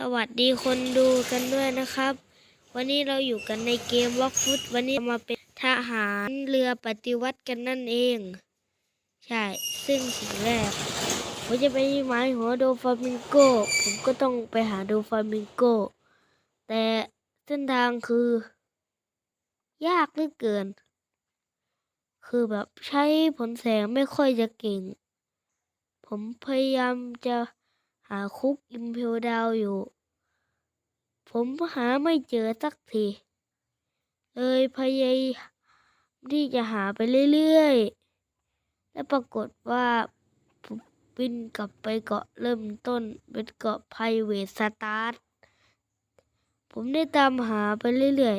สวัสดีคนดูกันด้วยนะครับ วันนี้เราอยู่กันในเกมวอล์กฟุตวันนี้มาเป็นทหารเรือปฏิวัติกันนั่นเอง ใช่ ซึ่งสิ่งแรกผมจะไปหมายหัวโดฟามิงโก ผมก็ต้องไปหาโดฟามิงโก แต่เส้นทางคือ ยากเหลือเกิน คือแบบใช้ผลแสงไม่ค่อยจะเก่ง ผมพยายามจะ หาคุกอิมเพลดาวอยู่ ผมหาไม่เจอสักที เลยพยายามที่จะหาไปเรื่อยๆ และปรากฏว่าผมบินกลับไปเกาะเริ่มต้นเป็นเกาะไพเวทสตาร์ทผมได้ตามหาไปเรื่อย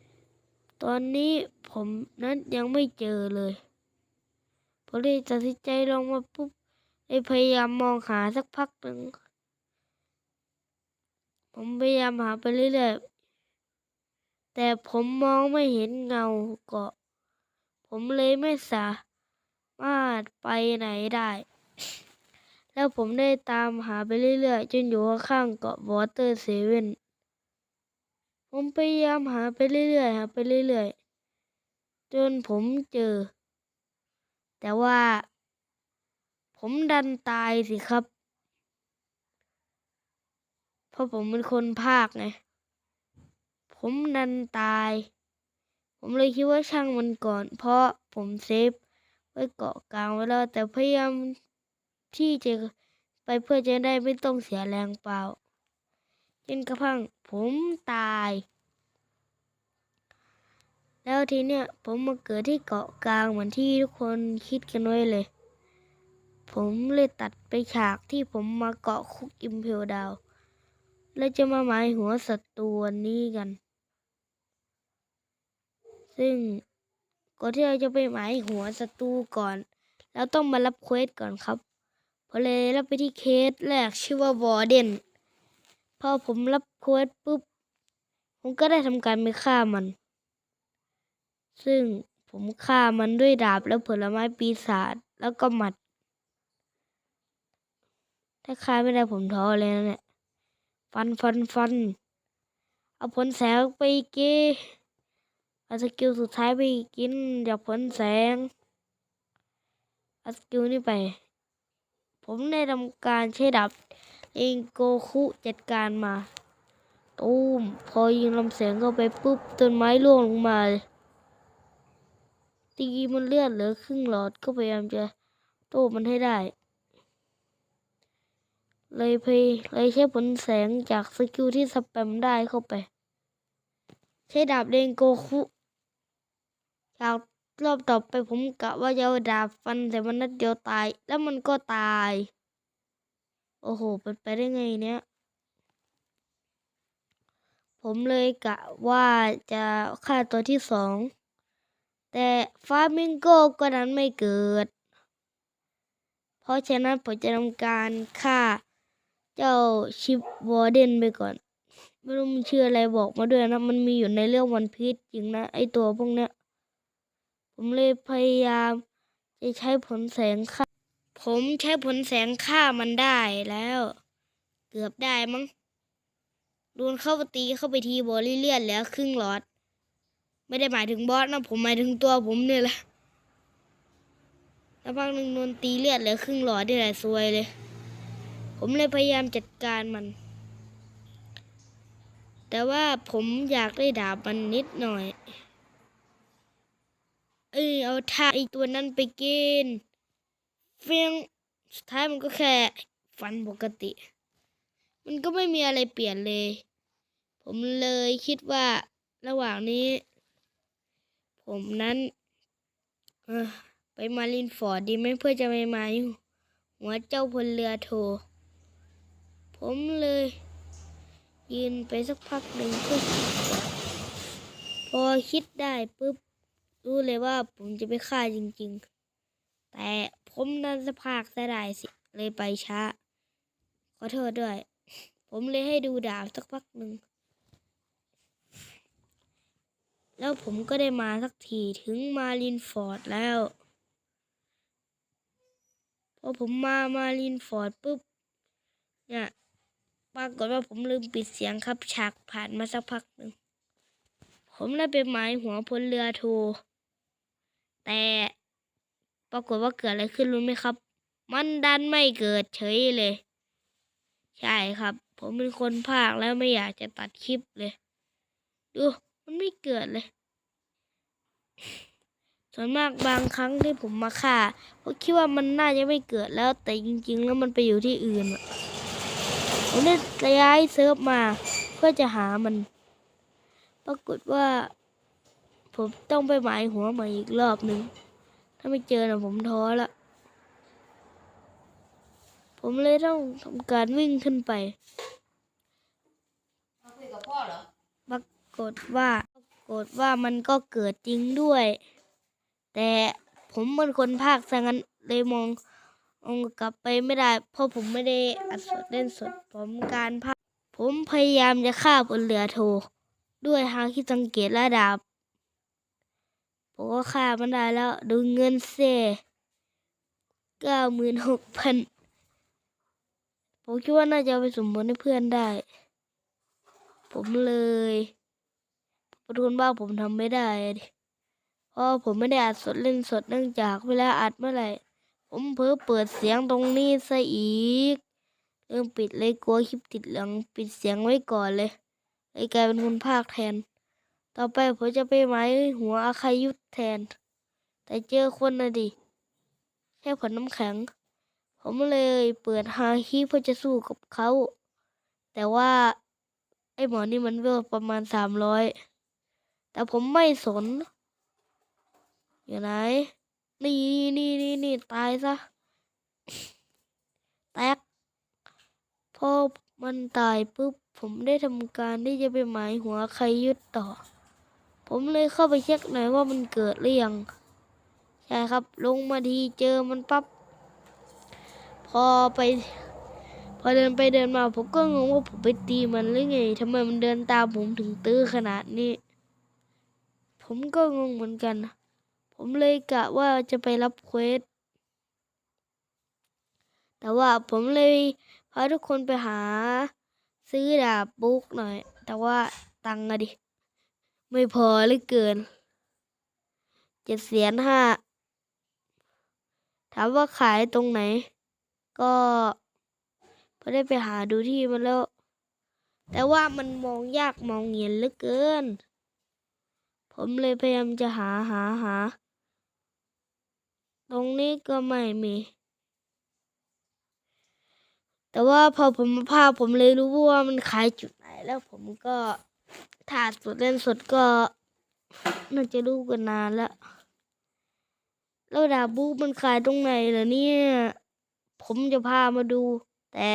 ๆ ตอนนี้ผมนั้นยังไม่เจอเลยผมเลยตัดสินใจลงมาปุ๊บ ได้พยายามมองหาสักพักหนึ่ง ผมพยายามหาไปเรื่อยๆ แต่ผมมองไม่เห็นเงาเกาะ ผมเลยไม่สามารถไปไหนได้ แล้วผมได้ตามหาไปเรื่อยๆ จนอยู่ข้างเกาะวอเตอร์เซเว่น ผมพยายามหาไปเรื่อยๆ หาไปเรื่อยๆ จนผมเจอ แต่ว่า ผมดันตายสิครับ เพราะผมเป็นคนภาคไง ผมดันตาย ผมเลยคิดว่าช่างมันก่อน เพราะผมเซฟไว้เกาะกลางไว้แล้ว แต่พยายามที่จะไปเพื่อจะได้ไม่ต้องเสียแรงเปล่าจนกระทั่งผมตาย แล้วทีเนี้ยผมมาเกิดที่เกาะกลางเหมือนที่ทุกคนคิดกันไว้เลย ผมเลยตัดไปฉากที่ผมมาเกาะคุกอิมเพลดาว แล้วจะมาหมายหัวศัตรูวันนี้กัน ซึ่งก่อนที่เราจะไปหมายหัวศัตรูก่อน เราต้องมารับเควสก่อนครับพอเลยรับไปที่เคสแรกชื่อว่าวอร์เดนพอผมรับเควสปุ๊บ ผมก็ได้ทำการไปฆ่ามัน ซึ่งผมฆ่ามันด้วยดาบและผลไม้ปีศาจแล้วก็หมัด ถ้าฆ่าไม่ได้ผมท้อเลยนะเนี่ย ฟันฟันฟัน เอาผลแสงไปเกเอาสกิลสุดท้ายไปกินจากผลแสงเอาสกิลนี้ไป ผมได้ทำการใช้ดับเองโกคุจัดการมาตูมพอยิงลำแสงเข้าไปปุ๊บต้นไม้ร่วงลงมาตีมันเลือดเหลือครึ่งหลอดก็พยายามจะโต้มันให้ได้ เลยพยเลยใช้ผลแสงจากสกิลที่สแปมได้เข้าไป ใช้ดาบเรนโกคุจากรอบต่อไปผมกะว่าจะเอาดาบฟันแต่มันนัดเดียวตาย แล้วมันก็ตาย โอ้โหเป็นไปได้ไงเนี้ยผมเลยกะว่าจะฆ่าตัวที่สอง แต่ฟามิงโกก็นั้นไม่เกิด เพราะฉะนั้นผมจะทำการฆ่า ชิปวอร์เดนไปก่อน ไม่รู้มันชื่ออะไรบอกมาด้วยนะ มันมีอยู่ในเรื่องวันพีชจริงนะ ไอตัวพวกเนี้ย ผมเลยพยายาม จะใช้ผลแสงฆ่า ผมใช้ผลแสงฆ่ามันได้แล้ว เกือบได้มั้งโดนเข้าไปตีเข้าไปทีบอลเลื่อนแล้วครึ่งหลอด ไม่ได้หมายถึงบอสนะ ผมหมายถึงตัวผมเนี่ยแหละแล้วพักหนึ่งโดนตีเลือดเหลือครึ่งหลอดนี่แหละซวยเลย ผมเลยพยายามจัดการมัน แต่ว่าผมอยากได้ดาบมันนิดหน่อย เอ้ยเอาท่าไอตัวนั้นไปกิน เฟียงสุดท้ายมันก็แค่ฟันปกติ มันก็ไม่มีอะไรเปลี่ยนเลย ผมเลยคิดว่าระหว่างนี้ ผมนั้นเออไปมารินฟอร์ดดีไหมเพื่อจะไปมาอยหัวเจ้าพลเรือโท ผมเลย ยืนไปสักพักหนึ่งเพื่อคิดก่อนพอคิดได้ปุ๊บ รู้เลยว่าผมจะไปฆ่าจริง ๆ แต่ผมนันสภาคเสียดายสิเลยไปช้า ขอโทษด้วย ผมเลยให้ดูดาบสักพักหนึ่งแล้วผมก็ได้มาสักทีถึงมารินฟอร์ดแล้วพอผมมามารินฟอร์ดปุ๊บ เนี่ย ปรากฏว่าผมลืมปิดเสียงครับ ฉากผ่านมาสักพักหนึ่ง ผมได้ไปหมายหัวพลเรือโท แต่ปรากฏว่าเกิดอะไรขึ้นรู้ไหมครับ มันดันไม่เกิดเฉยเลย ใช่ครับ ผมเป็นคนภาคแล้วไม่อยากจะตัดคลิปเลย ดู มันไม่เกิดเลย ส่วนมากบางครั้งที่ผมมาฆ่าเพราะคิดว่ามันน่าจะไม่เกิดแล้ว แต่จริง ๆ แล้วมันไปอยู่ที่อื่นอะ ผมได้ย้ายเซิร์ฟมา เพื่อจะหามัน ปรากฏว่า ผมต้องไปหมายหัวใหม่อีกรอบหนึ่ง ถ้าไม่เจอนะผมท้อละ ผมเลยต้องทำการวิ่งขึ้นไปมาคุยกับพ่อเหรอปรากฏว่าปรากฏว่ามันก็เกิดจริงด้วย แต่ผมเป็นคนภาคซะงั้นเลยมองม องกลับไปไม่ได้ เพราะผมไม่ได้อัดสดเล่นสดผมการภาคผมพยายามจะฆ่าบนเรือโท ด้วยทางที่สังเกตระดับผมก็ฆ่ามันได้แล้ว ดูเงินเซ่เก้าหมื่นหกพันผมคิดว่าน่าจะไปสมบูรณ์ให้เพื่อนได้ ผมเลยประทุนบ้าผมทำไม่ได้เพราะผมไม่ได้อัดสดเล่นสดเนื่องจากเวลาอัดเมื่อไหร่ ผมเพิ่เปิดเสียงตรงนี้ซะอีก เริ่มปิดเลยกลัวคลิปติดหลืองปิดเสียงไว้ก่อนเลยเลยกลายเป็นคนภาคแทน ต่อไปผมจะไปหมายหัวอาคายุทธแทน แต่เจอคนนะดิ แค่ผลน้ำแข็ง ผมเลยเปิดฮาคีเพื่อจะสู้กับเขา แต่ว่าไอ้หมอนี่มันเวลประมาณสามร้อย แต่ผมไม่สน อยู่ไหน นี่นี่นี่นี่ตายซะ แตกพอมันตายปุ๊บ ผมได้ทำการที่จะไปหมายหัวใครยึดต่อ ผมเลยเข้าไปเช็คหน่อยว่ามันเกิดหรือยัง ใช่ครับ ลงมาทีเจอมันปั๊บ พอไป พอเดินไปเดินมา ผมก็งงว่าผมไปตีมันหรือไงทำไมมันเดินตามผมถึงตื้อขนาดนี้ ผมก็งงเหมือนกัน ผมเลยกะว่าจะไปรับเควส แต่ว่าผมเลยพาทุกคนไปหา ซื้อดาบบุ๊กหน่อย แต่ว่าตังค์อะดิ ไม่พอเลยเกินเจ็ดแสนห้า ถามว่าขายตรงไหน ก็พอได้ไปหาดูที่มันแล้ว แต่ว่ามันมองยากมองเห็นเหลือเกิน ผมเลยพยายามจะหาหาหา ตรงนี้ก็ไม่มี แต่ว่าพอผมมาภาผมเลยรู้ว่ามันขายจุดไหน แล้วผมก็ถ้าสดเล่นสดก็ น่าจะรู้กันนานแล้วแล้วดาบูบมันขายตรงไหนเหรอเนี่ย ผมจะพามาดู แต่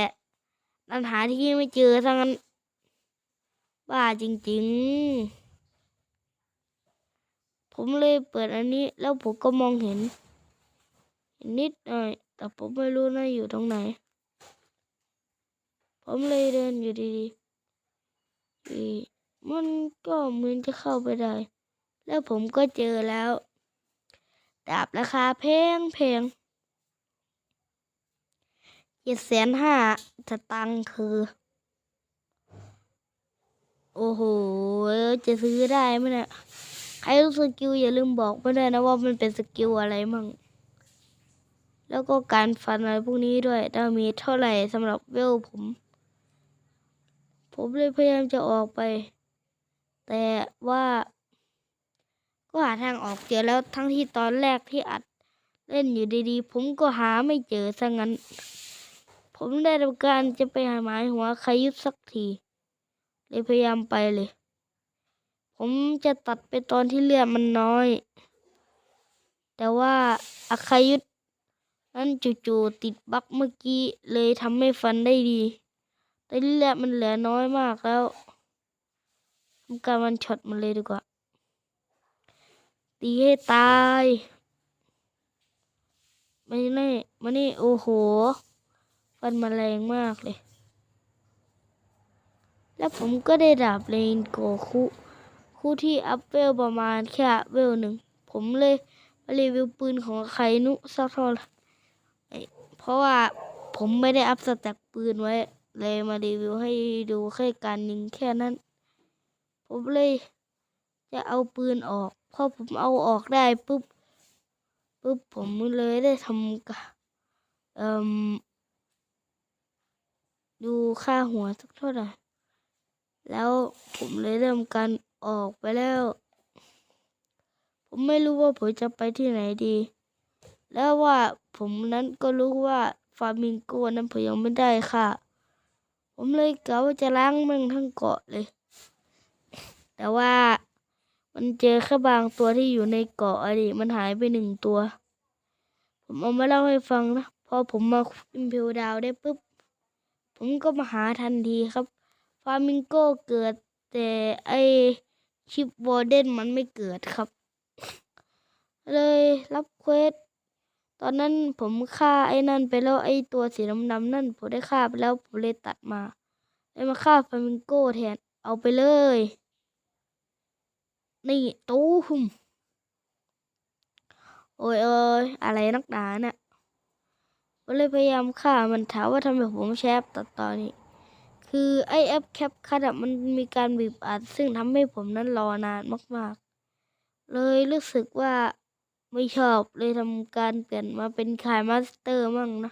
นันหาที่ไม่เจอทั้งนั้นบ้าจริง ๆ ผมเลยเปิดอันนี้ แล้วผมก็มองเห็น นิดหน่อย แต่ผมไม่รู้นะอยู่ตรงไหน ผมเลยเดินอยู่ดีๆมันก็เหมือนจะเข้าไปได้ แล้วผมก็เจอแล้วดาบราคาแพงแพงเจ็ดแสนห้าสตังค์คือ โอ้โห จะซื้อได้ไหมเนี่ย ใครรู้สกิลอย่าลืมบอกมาด้วยนะว่ามันเป็นสกิลอะไรมั่ง แล้วก็การฟันอะไรพวกนี้ด้วยดาเมจเท่าไหร่สำหรับเวลผม ผมเลยพยายามจะออกไป แต่ว่าก็หาทางออกเจอแล้วทั้งที่ตอนแรกที่อัดเล่นอยู่ดีๆ ผมก็หาไม่เจอซะงั้น ผมได้ทำการจะไปหาหมายหัวใครยุดสักทีเลยพยายามไปเลย ผมจะตัดไปตอนที่เลือดมันน้อย แต่ว่าอาคายุทธ นั้นจู่ๆติดบั๊กเมื่อกี้เลยทำให้ฟันได้ดีแต่เลือดมันเหลือน้อยมากแล้วทำการมันช็อตมันเลยดีกว่า ตีให้ตายม่แน่มานี่โอ้โห ฟันมาแรงมากเลย แล้วผมก็ได้ดาบเลนโกคุคู่ที่อัพเวลประมาณแค่เวลหนึ่ง ผมเลยรีวิวปืนของไครนุสักเท่าไหร่ เพราะว่าผมไม่ได้อัพสแต็กปืนไว้ เลยมารีวิวให้ดูแค่การยิงแค่นั้น ผมเลยจะเอาปืนออกพอผมเอาออกได้ปุ๊บปุ๊บผมเลยได้ทำกะเอ่มดูค่าหัวสักเท่าไหร่แล้วผมเลยเริ่มการออกไปแล้ว ผมไม่รู้ว่าผมจะไปที่ไหนดี แล้วว่าผมนั้นก็รู้ว่าฟามิงโกนั้นผมยังไม่ได้ค่ะ ผมเลยกะว่าจะล้างมันทั้งเกาะเลย แต่ว่ามันเจอแค่บางตัวที่อยู่ในเกาะอะดิมันหายไปหนึ่งตัว ผมเอามาเล่าให้ฟังนะพอผมมาอิมพิวดาวได้ปุ๊บ ผมก็มาหาทันทีครับ ฟามิงโกเกิดแต่ไอชิปวอร์เดนมันไม่เกิดครับ เลยรับ ตอนนั้นผมฆ่าไอ้นั่นไปแล้วไอ้ตัวสีดำๆนั่นผมได้ฆ่าไปแล้วผมเลยตัดมาเลยมาฆ่าฟามิงโกแทนเอาไปเลย นี่ตู้หุมโอ้ยเอ้ยอะไรนักหนาเนี่ยผมเลยพยายามฆ่ามันถามว่าทำไมผมแชปตัดตอนนี้ คือไอแอปแคปคัดมันมีการบีบอัดซึ่งทำให้ผมนั้นรอนานมาก ๆ เลยรู้สึกว่า ไม่ชอบเลยทำการเปลี่ยนมาเป็นคายมาสเตอร์มั่งนะ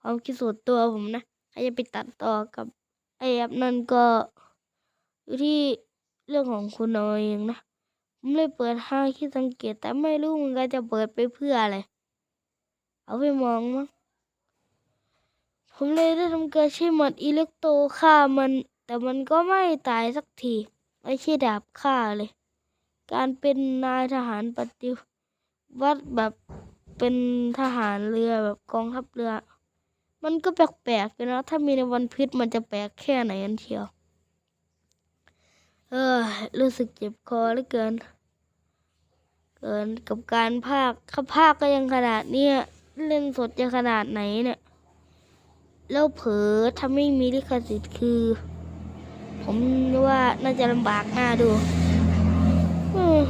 ความคิดส่วนตัวผมนะใครจะไปตัดต่อกับไอแอปนั่นก็อยู่ที่เรื่องของคุณเอาเองนะ ผมเลยเปิดห้าคิดสังเกต แต่ไม่รู้มันก็จะเปิดไปเพื่ออะไร เอาไปมองมั้งผมเลยได้ทำการใช้หมัดอิเล็กโตฆ่ามัน แต่มันก็ไม่ตายสักที ไม่ใช่ดาบฆ่าเลย การเป็นนายทหารปฏิวัติ วัดแบบเป็นทหารเรือแบบกองทัพเรือ มันก็แปลกๆอยู่นะ ถ้ามีในวันพิษมันจะแปลกแค่ไหนกันเชียว เออ รู้สึกเจ็บคอเหลือเกิน เกินกับการภาคถ้าภาคก็ยังขนาดเนี้ยเล่นสดจะขนาดไหนเนี่ย แล้วเผลอถ้าไม่มีลิขสิทธิ์คือ ผมว่าน่าจะลำบากหน้าดู อืม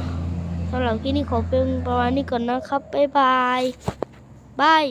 สำหรับที่นี่ขอเป็นประมาณนี้ก่อนนะครับ บ๊ายบายบาย